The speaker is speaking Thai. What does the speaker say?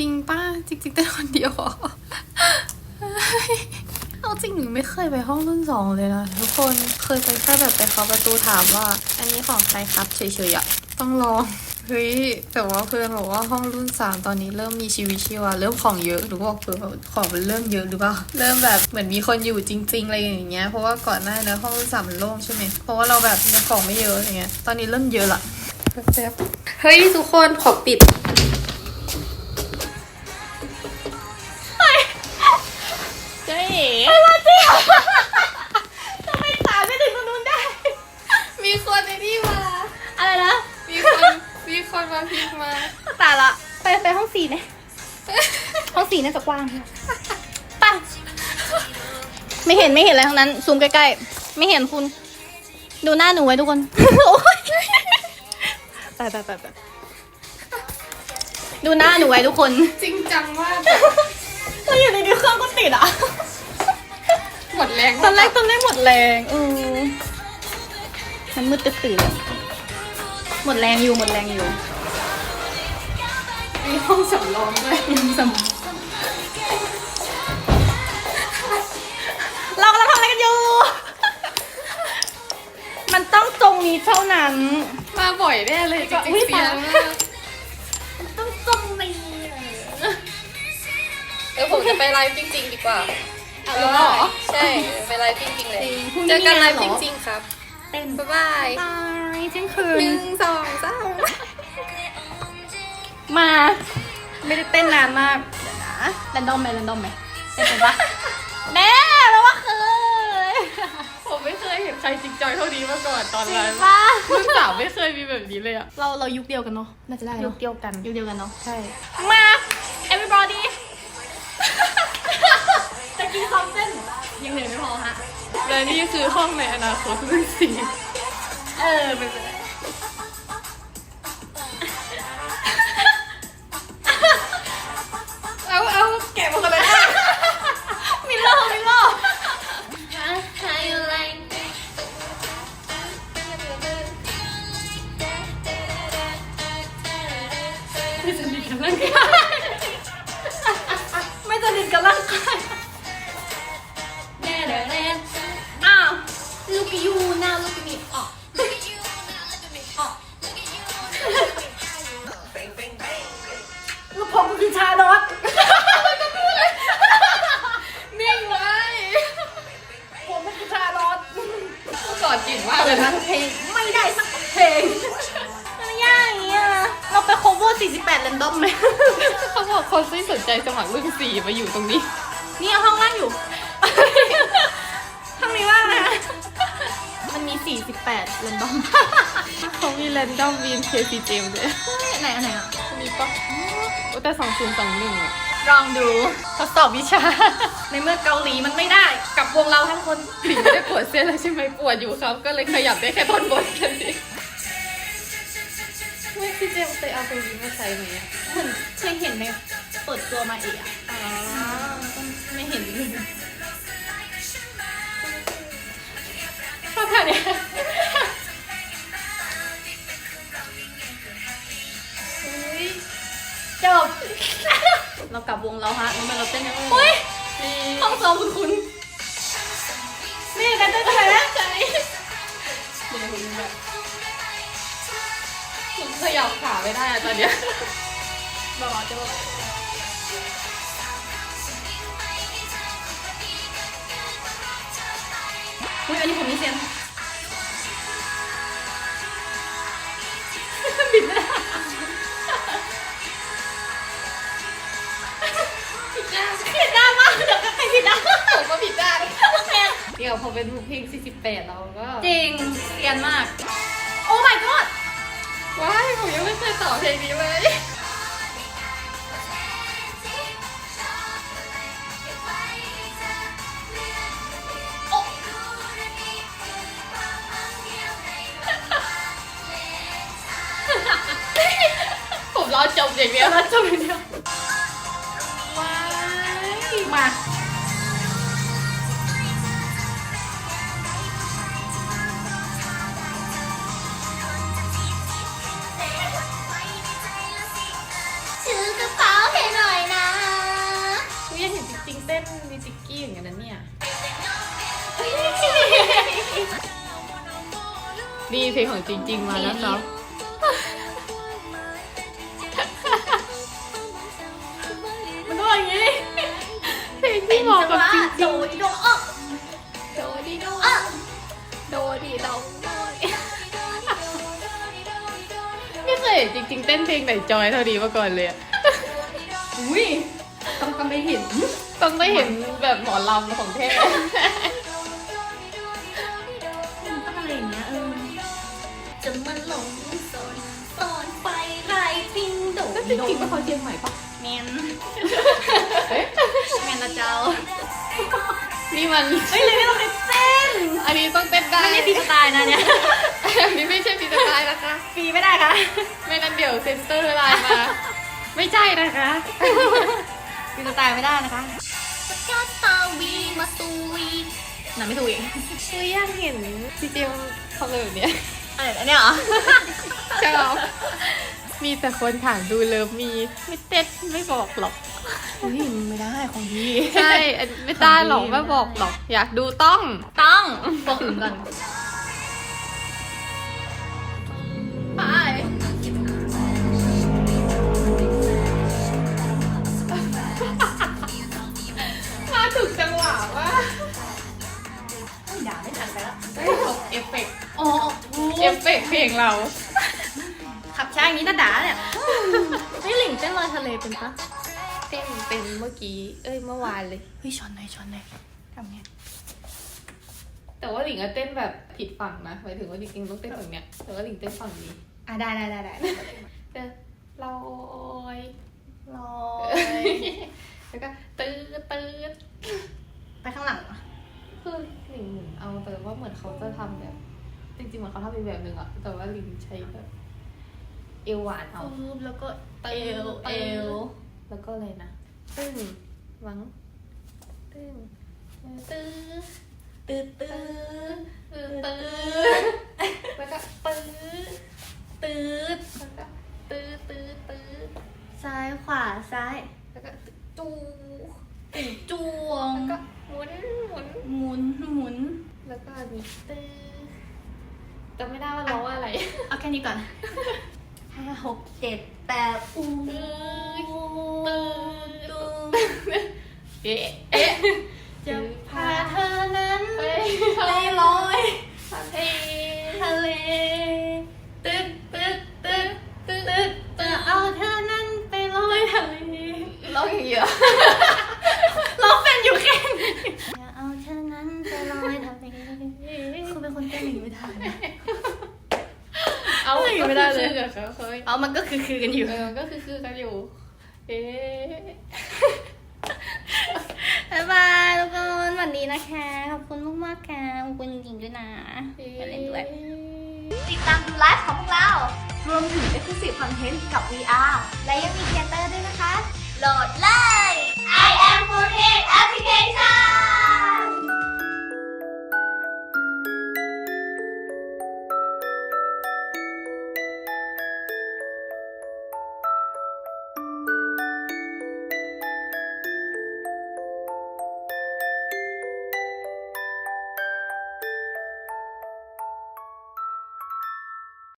จริงป้าจริงๆเต้นคนเดียวเหรอเอาจริงหนูไม่เคยไปห้องรุ่นสองเลยนะทุกคนเคยไปแค่แบบไปเคาะประตูถามว่า อันนี้ของใครครับเฉยๆอะต้องลองเฮ้ยแต่ว่าเพื่อนบอกว่าห้องรุ่นสามตอนนี้เริ่มมีชีวิตชีวาเริ่มของเยอะหรือว่าเพื่อนของมันเริ่มเยอะหรือเปล่าเริ่มแบบเหมือนมีคนอยู่จริง ๆ อะไรอย่างเงี้ยเพราะว่าก่อนหน้าเนี้ห้องรุ่นสามมันโล่งใช่ไหมเพราะว่าเราแบบยังของไม่เยอะอย่างเงี้ยตอนนี้เริ่มเยอะละแป๊บๆเฮ้ยทุกคนขอปิด ตายละ ไปไปห้องสี่เนี่ยห้องสี่น่าจะกว้างไป่ะไม่เห็นไม่เห็นอะไรทั้งนั้น ซูมใกล้ๆ ไม่เห็นคุณ ดูหน้าหนูไว้ทุกคนโอ๊ยไปไปไปไปดูหน้าหนูไว้ทุกคน จริงจังมากแล้วอยู่ดีๆเครื่องก็ติดอะ หมดแรงตอนแรกตอนแรกหมดแรงเออมันมืดตื่นตื่นเลยหมดแรงอยู่หมดแรงอยู่ มีห้องสำรองด้วยสมองเรากำลังทำอะไรกันอยู่ มันต้องตรงนี้เท่านั้น มาบ่อยแน่เลยจริงอุ๊ยๆเสียตายมากต้องตรงนี้เดี๋ยวผมจะไปไลฟ์จริง ๆ ดีกว่าเอาเหรอใช่ไปไลฟ์จริงๆเลยจริงพรุ่งนี้เจอกันไลฟ์มีจงานเหรอริงๆครับ เต้นบ๊ายบายบายเที่ยงคืหนนึ่งสองสาม มา ไม่ได้เต้นนานมากเดี๋ยวนะแรนดอมไหมแรนดอมไหมเต้นเป็นปะแน่แปลว่าเคยผมไม่เคยเห็นใครจริงจังเท่านี้มาก่อนตอนจริไลงฟ์ปะรุ่นสาวไม่เคยมีแบบนี้เลยอะเราเรายุคเดียวกันเนาะน่าจะได้ยุเนาะคเดียวกัน ยุคเดียวกันเนาะใช่ มา everybody จะกินซ้อมเต้นยังเหนื่อยไม่พอฮะและนี่คือห้องในอนาคตรุ่นสี่เออไม่เป็นไร ไม่สนิทกันแล้วกันไม่สนิทกับร่างกายแน่แน่แน่อ้าว look at you now look at me ออก คนไม่สนใจสมัครรุ่นสี่มาอยู่ตรงนี้ นี่ห้องว่างอยู่ ห้องนี้ว่างนะ มันมี 48 random เขามีแรนดอมวีนเคซีเจมด้วยไหนอันไหนอะ มีปะโอ้แต่สองศูนย์สองหนึ่งอะลองดูทดสอบวิชา ในเมื่อเกาหลีมันไม่ได้กับวงเราทั้งคนหลิงไม่ได้ปวดเส้นแล้วใช่ไหมปวดอยู่ครับ ก็เลยขยับได้แค่ท่อนบนแค่นี้ไม่พี่เจมส์เคยเอาไปวินมาใช้ไหมอะเหมือนเคยเห็นใน เปิดตัวมาเอกอะอ๋อไม่เห็นเลยชอบท่าเนี้ยจบ เรากลับวงเราฮะนี่มันเราเต้นยังไงอุ้ยห้องซ้อมคุณคุณนี่กันเต้นอะไรนะใจเดี๋ยวผมแบบผมขยับขาไม่ได้อะตอนเนี้ยบอกจะบอก อุ้ยอันนี้ผมมีเสียงบิดไม่ได้ผิดด้านผิดด้านมากเดี๋ยวก็ใครผิดด้านผมก็ผิดด้านโอเคเดี๋ยวพอเป็นเพลง 48 เราก็ จริงเซียนมาก โอ้ my god ว้ายผมยังไม่เคยต่อเพลงนี้เลย อย่างเดียวรัดจบอย่เดียวว้มาอกรเป๋าให้หน่อยนะเรีเห็นจริงๆเต้นดิกกี้อย่างนั้นเนี่ย ดีเพลงของจริงๆมาแล้วครับ ไม่เหมาะกับจริงโดดิโดอ๊อกๆโดดีโดโดดีโดไม่เคยจริง ๆ เต้นเพลงไหนจอยเท่านี้มาก่อนเลยอะอุ้ยต้องทำไปเห็น ต้องได้เห็นแบบหมอลำของเทพต้องอะไรอย่างเงี้ยเออจะมาหลงสนสอนไฟไรปิ้งโดก็จริงๆเป็นคนเชียงใหม่ปะแมนแม นนะเจ้า นี่มัน เฮ้ยเลยไม่ต้องไปเต้นอันนี้ต้องเต้นได้ไม่ใช่ฟรีสไตล์นะเนี่ยอันนี้ไม่ใช่ฟีสไตล์นะคะ ฟรีไม่ได้ค่ะไม่งั้นเดี๋ยวเซ็นเตอร์ไลน์มา ไม่ใช่นะคะฟรีสไตล์ไม่ได้นะคะกาตาวีมาตูวีน่ะไม่ถูกอีกคืออยากเห็นจีเจมทำอะไรแบบเนี้ยอะไรอันเนี้ยเหรอใช่หรอมีแต่คนถามดูเลิฟมี ไม่เต้นไม่บอกหรอก อุ้ยไม่ได้ของดีใช่อันไม่ได้หรอกไม่บอกหรอก อยากดูต้องต้องบอกอื่นก่อนไปมาถึงจังหวะว่าด่าไม่ทันไปแล้วเอฟเฟกต์อ๋อเอฟเฟกต์เพลงเรา ขับช้าอย่างนี้น่าด่าเนี่ยไม่หลิงเต้นลอยทะเลเป็นปะ เต้นเป็นเมื่อกี้ เอ้ยเมื่อวานเลย เฮ้ยช้อนไหนช้อนไหนทำไงแต่ว่าหลิงอะเต้นแบบผิดฝั่งนะหมายถึงว่าจริงๆต้องเต้นฝั่งเนี้ยแต่ว่าหลิงเต้นฝั่งนี้อะได้ได้ได้ได้เต้นลอยลอแล้วก็ตื้อตื้อไปข้างหลังอะคือหลิงเหมือนเอาแต่ว่าเหมือนเขาจะทำแบบ จริงๆเหมือนเขาทำเป็นแบบหนึ่งอะแต่ว่าหลิงใช้แบบเอวหวานเอาปุ๊บแล้วก็เอวเอว แล้วก็อะไรนะ ตึ้งวัง ตึ้งตื้อตื้อตื้อตื้อตื้อแล้วก็ตื้อตื้อแล้วก็ตื้อตื้อตื้อซ้ายขวาซ้าย แล้วก็จูตึงจวงแล้วก็หมุนหมุนหมุนหมุน แล้วก็มีตื้อจำไม่ได้ว่าร้องว่าอะไร เอาแค่นี้ก่อนห้าหกเจ็ดแปดอู้ตื้อตื้ตื้ออตื้อ เอ๊ะเอ๊ะจะพาเธอนั้นไปไปลอยทะเลทะเลตึ๊ดตึ๊ดตึ๊ดตึ๊ดตึ๊ดจะเอาเธอนั้นไปลอยทะเลร้องอย่างเงี้ยร้องเป็นอยู่แค่นี้จะเอาเธอนั้นไปลอยทะเลคือเป็นคนเต้นอย่างนี้ไม่ได้นะเอาไม่ได้เลยก็คือกับเขาเคยเอามันก็คือคือกันอยู่เออก็คือคือกันอยู่ เอ๊ะ บ๊ายบายทุกคนสวัสดีนะคะ ขอบคุณมากมากๆค่ะขอบคุณจริงๆด้วยนะมาเล่นด้วย ติดตามดูไลฟ์ของพวกเรา รวมถึง Exclusive Content กับ VR และยังมีเทเตอร์ด้วยนะคะ โหลดเลย I am 4 Application